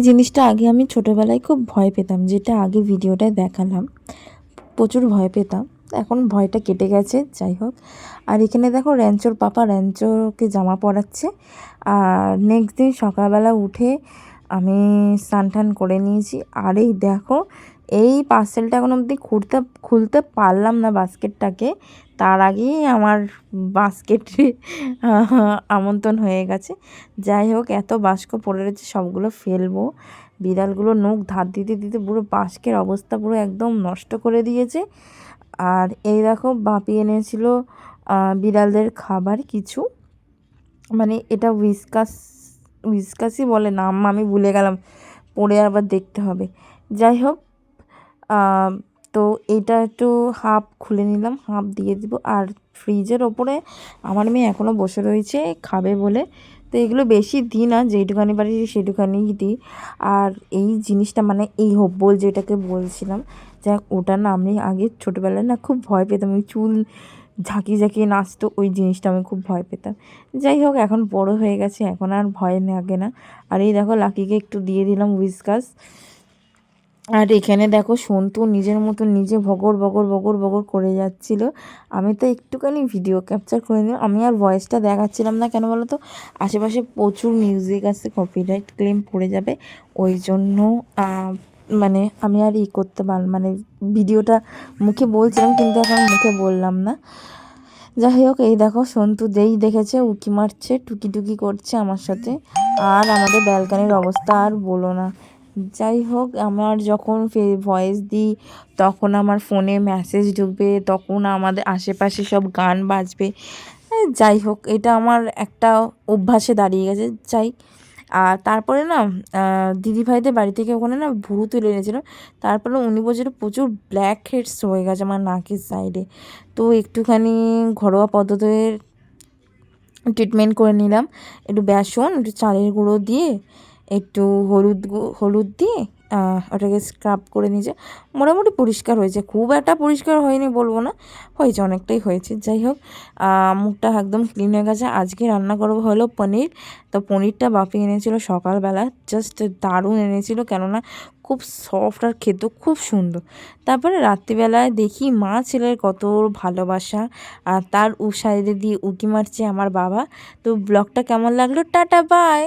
জিনিসটা আগে আমি ছোটোবেলায় খুব ভয় পেতাম, যেটা আগে ভিডিওটায় দেখালাম। প্রচুর ভয় পেতাম। এখন ভয়টা কেটে গেছে, যাই হোক। আর এখানে দেখো র্যাঞ্চোর পাপা র্যাঞ্চোকে জামা পরাচ্ছে। আর নেক্সট দিন সকালবেলা উঠে আমি স্নান টান করে নিয়েছি। আর এই দেখো, এই পার্সেলটা এখন অবধি খুলতে খুলতে পারলাম না বাস্কেটটাকে তার আগেই আমার বাস্কেট আমন্ত্রণ হয়ে গেছে। যাই হোক, এত বাস্ক পড়ে রয়েছে, সবগুলো ফেলব। বিড়ালগুলো নখ ধার দিতে দিতে পুরো বাস্কের অবস্থা পুরো একদম নষ্ট করে দিয়েছে। আর এই দেখো, বাপি এনেছিল বিড়ালদের খাবার কিছু। মানে এটা উইসকাস উইসকাসই বলে নাম আমি ভুলে গেলাম, পড়ে আবার দেখতে হবে। যাই হোক তো এটা একটু হাফ খুলে নিলাম, হাফ দিয়ে দিব। আর ফ্রিজের ওপরে আমার মেয়ে এখনও বসে রয়েছে, খাবে বলে। তো এগুলো বেশি দিই না যেটুখানি পারি সেটুখানি দিই। আর এই জিনিসটা মানে এই হব্বল যেটাকে বলছিলাম, যাক, ওটা না আমি আগে ছোটোবেলায় না খুব ভয় পেতাম। ওই চুল ঝাঁকিয়ে ঝাঁকিয়ে নাচতো, ওই জিনিসটা আমি খুব ভয় পেতাম। যাই হোক, এখন বড় হয়ে গেছে, এখন আর ভয় লাগে না। আর এই দেখো, লাকিকে একটু দিয়ে দিলাম উইসকাস আর এখানে দেখো, সন্তু নিজের মতো নিজে ভগর বগর বগর বগর করে যাচ্ছিল। আমি তো একটুখানি ভিডিও ক্যাপচার করে নিলাম। আমি আর ভয়েসটা দেখাচ্ছিলাম না কেন বলো তো আশেপাশে প্রচুর মিউজিক আছে কপিরাইট ক্লেম পড়ে যাবে। ওই জন্য মানে আমি আর ই করতে পার মানে ভিডিওটা মুখে বলছিলাম কিন্তু এখন মুখে বললাম না। যাই হোক, এই দেখো সন্তু যেই দেখেছে উকি মারছে, টুকি টুকি করছে আমার সাথে। আর আমাদের ব্যালকানির অবস্থা আর বলো না। যাই হোক, আমার যখন ভয়েস দিই, তখন আমার ফোনে মেসেজ ঢুকবে, তখন আমাদের আশেপাশে সব গান বাজবে। যাই হোক, এটা আমার একটা অভ্যাসে দাঁড়িয়ে গেছে। যাই আর তারপরে না দিদিভাইদের বাড়ি থেকে ওখানে না ভুরু তুলে এনেছিল। তারপরে উনি বলছিল প্রচুর ব্ল্যাক হেডস হয়ে গেছে আমার নাকের সাইডে তো একটুখানি ঘরোয়া পদ্ধতির ট্রিটমেন্ট করে নিলাম। একটু বেসন, একটু চালের গুঁড়ো দিয়ে, একটু হলুদ হলুদ দিয়ে ওটাকে স্ক্রাব করে নিয়েছে মোটামুটি পরিষ্কার হয়েছে। খুব একটা পরিষ্কার হয়নি বলব না। হয়েছে, অনেকটাই হয়েছে। যাই হোক মুখটা একদম ক্লিন হয়ে গেছে। আজকে রান্না করব হলো পনির। তো পনিরটা বাপি এনেছিল সকালবেলা। জাস্ট দারুণ এনেছিল, কেননা খুব সফট আর খেতেও খুব সুন্দর। তারপরে রাত্রিবেলায় দেখি মা ছেলের কত ভালোবাসা। আর তার সাইডে দিয়ে উকি মারছে আমার বাবা। তো ব্লগটা কেমন লাগল? Tata bye